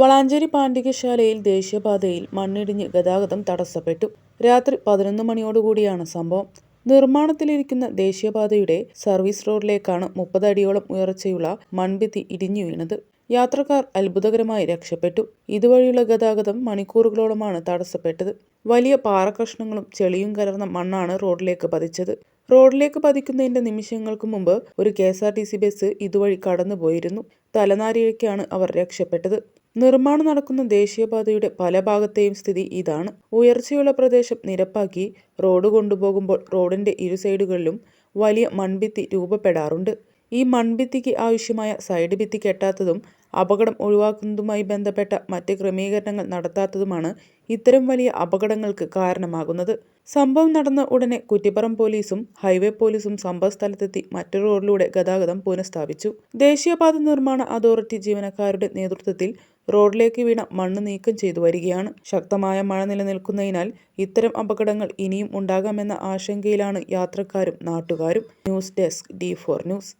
വളാഞ്ചേരി പാണ്ഡികശാലയിൽ ദേശീയപാതയിൽ മണ്ണിടിഞ്ഞ് ഗതാഗതം തടസ്സപ്പെട്ടു. രാത്രി പതിനൊന്ന് മണിയോടുകൂടിയാണ് സംഭവം. നിർമ്മാണത്തിലിരിക്കുന്ന ദേശീയപാതയുടെ സർവീസ് റോഡിലേക്കാണ് മുപ്പത് അടിയോളം ഉയർച്ചയുള്ള മൺഭിത്തി ഇടിഞ്ഞു വീണത്. യാത്രക്കാർ അത്ഭുതകരമായി രക്ഷപ്പെട്ടു. ഇതുവഴിയുള്ള ഗതാഗതം മണിക്കൂറുകളോളമാണ് തടസ്സപ്പെട്ടത്. വലിയ പാറക്കഷ്ണങ്ങളും ചെളിയും കലർന്ന മണ്ണാണ് റോഡിലേക്ക് പതിച്ചത്. റോഡിലേക്ക് പതിക്കുന്നതിന്റെ നിമിഷങ്ങൾക്ക് മുമ്പ് ഒരു K S R T C bus ഇതുവഴി കടന്നുപോയിരുന്നു. തലനാരിഴയ്ക്കാണ് അവർ രക്ഷപ്പെട്ടത്. നിർമ്മാണം നടക്കുന്ന ദേശീയപാതയുടെ പല ഭാഗത്തെയും സ്ഥിതി ഇതാണ്. ഉയർച്ചയുള്ള പ്രദേശം നിരപ്പാക്കി റോഡ് കൊണ്ടുപോകുമ്പോൾ റോഡിന്റെ ഇരു സൈഡുകളിലും വലിയ മൺഭിത്തി രൂപപ്പെടാറുണ്ട്. ഈ മൺഭിത്തിക്ക് ആവശ്യമായ സൈഡ് ഭിത്തി കെട്ടാത്തതും അപകടം ഒഴിവാക്കുന്നതുമായി ബന്ധപ്പെട്ട മറ്റ് ക്രമീകരണങ്ങൾ നടത്താത്തതുമാണ് ഇത്തരം വലിയ അപകടങ്ങൾക്ക് കാരണമാകുന്നത്. സംഭവം നടന്ന ഉടനെ കുറ്റിപ്പുറം പോലീസും ഹൈവേ പോലീസും സംഭവസ്ഥലത്തെത്തി മറ്റു റോഡിലൂടെ ഗതാഗതം പുനഃസ്ഥാപിച്ചു. ദേശീയപാത നിർമ്മാണ അതോറിറ്റി ജീവനക്കാരുടെ നേതൃത്വത്തിൽ റോഡിലേക്ക് വീണ മണ്ണ് നീക്കം ചെയ്തു വരികയാണ്. ശക്തമായ മഴ നിലനിൽക്കുന്നതിനാൽ ഇത്തരം അപകടങ്ങൾ ഇനിയും ഉണ്ടാകാമെന്ന ആശങ്കയിലാണ് യാത്രക്കാരും നാട്ടുകാരും. News desk D four news.